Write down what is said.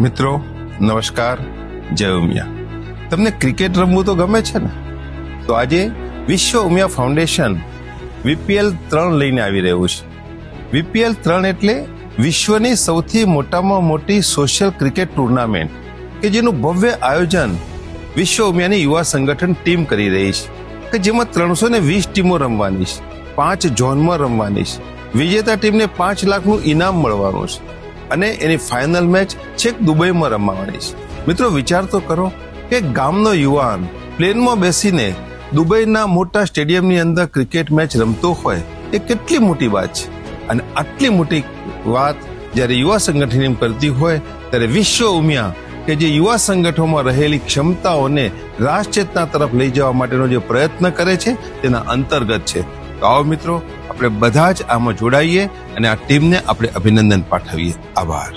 મિત્રો, નમસ્કાર, જય ઉમિયા. તમને ક્રિકેટ રમવું તો ગમે છે ને? તો આજે વિશ્વ ઉમિયા ફાઉન્ડેશન વીપીએલ ત્રણ લઈને આવી રહ્યું છે. વીપીએલ ત્રણ એટલે વિશ્વની સૌથી મોટામાં મોટી સોશિયલ ક્રિકેટ ટુર્નામેન્ટ કે જેનું ભવ્ય આયોજન વિશ્વ ઉમિયાની યુવા સંગઠન ટીમ કરી રહી છે. કે જેમાં ત્રણસો ને વીસ ટીમો રમવાની છે, પાંચ ઝોનમાં રમવાની છે. વિજેતા ટીમને પાંચ લાખનું ઇનામ મળવાનું છે. અને એની ફાઇનલ મેચ છેક દુબઈમાં રમવાની છે. મિત્રો, વિચાર તો કરો કે ગામનો યુવાન પ્લેનમાં બેસીને દુબઈના મોટા સ્ટેડિયમની અંદર ક્રિકેટ મેચ રમતો હોય, એ કેટલી મોટી વાત છે. અને આટલી મોટી વાત જ્યારે યુવા સંગઠન કરતી હોય, ત્યારે વિશ્વ ઉમિયા કે જે યુવા સંગઠનોમાં રહેલી ક્ષમતાઓને રાષ્ટ્રચેતના તરફ લઈ જવા માટેનો જે પ્રયત્ન કરે છે, તેના અંતર્ગત છે. તો આવો મિત્રો, આપણે બધા જ આમાં જોડાઈએ અને આ ટીમને આપણે અભિનંદન પાઠવીએ. આભાર.